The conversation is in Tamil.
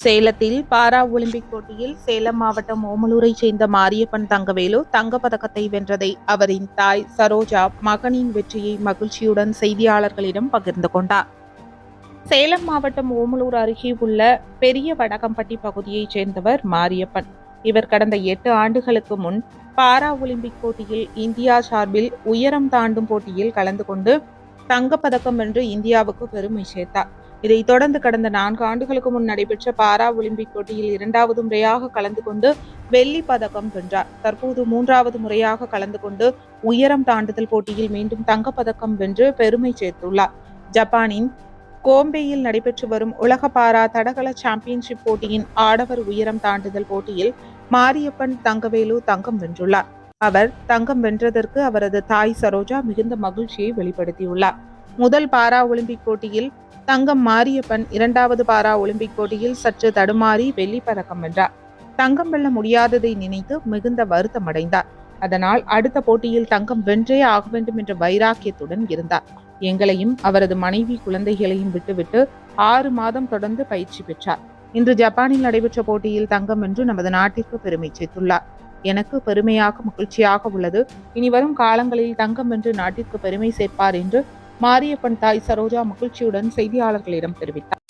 சேலத்தில் பாரா ஒலிம்பிக் போட்டியில் சேலம் மாவட்டம் ஓமலூரைச் சேர்ந்த மாரியப்பன் தங்கவேலு தங்கப்பதக்கத்தை வென்றதை அவரின் தாய் சரோஜா மகனின் வெற்றியை மகிழ்ச்சியுடன் செய்தியாளர்களிடம் பகிர்ந்து கொண்டார். சேலம் மாவட்டம் ஓமலூர் அருகே உள்ள பெரிய வடகம்பட்டி பகுதியைச் சேர்ந்தவர் மாரியப்பன். இவர் கடந்த எட்டு ஆண்டுகளுக்கு முன் பாரா ஒலிம்பிக் போட்டியில் இந்தியா சார்பில் உயரம் தாண்டும் போட்டியில் கலந்து கொண்டு தங்கப்பதக்கம் வென்று இந்தியாவுக்கு பெருமை சேர்த்தார். இதைத் தொடர்ந்து கடந்த நான்கு ஆண்டுகளுக்கு முன் நடைபெற்ற பாரா ஒலிம்பிக் போட்டியில் இரண்டாவது முறையாக கலந்து கொண்டு வெள்ளி பதக்கம் வென்றார். தற்போது மூன்றாவது முறையாக கலந்து கொண்டு உயரம் தாண்டுதல் போட்டியில் மீண்டும் தங்கப்பதக்கம் வென்று பெருமை சேர்த்துள்ளார். ஜப்பானின் கோம்பேயில் நடைபெற்று வரும் உலக பாரா தடகள சாம்பியன்ஷிப் போட்டியின் ஆடவர் உயரம் தாண்டுதல் போட்டியில் மாரியப்பன் தங்கவேலு தங்கம் வென்றுள்ளார். அவர் தங்கம் வென்றதற்கு அவரது தாய் சரோஜா மிகுந்த மகிழ்ச்சியை வெளிப்படுத்தியுள்ளார். முதல் பாரா ஒலிம்பிக் போட்டியில் தங்கம் மாரியப்பன் இரண்டாவது பாரா ஒலிம்பிக் போட்டியில் சற்று தடுமாறி வெள்ளி பதக்கம் வென்றார். தங்கம் வெல்ல முடியாததை நினைத்து மிகுந்த வருத்தமடைந்தார் அதனால் அடுத்த போட்டியில் தங்கம் வென்றே ஆக வேண்டும் என்ற வைராக்கியத்துடன் இருந்தார். எங்களையும் அவரது மனைவி குழந்தைகளையும் விட்டுவிட்டு ஆறு மாதம் தொடர்ந்து பயிற்சி பெற்றார். இன்று ஜப்பானில் நடைபெற்ற போட்டியில் தங்கம் வென்று நமது நாட்டிற்கு பெருமை சேர்த்துள்ளார். எனக்கு பெருமையாக மகிழ்ச்சியாக உள்ளது. இனி வரும் காலங்களில் தங்கம் வென்று நாட்டிற்கு பெருமை சேர்ப்பார் என்று மாரியப்பன் தாய் சரோஜா மகிழ்ச்சியுடன் செய்தியாளர்களிடம் தெரிவித்தார்.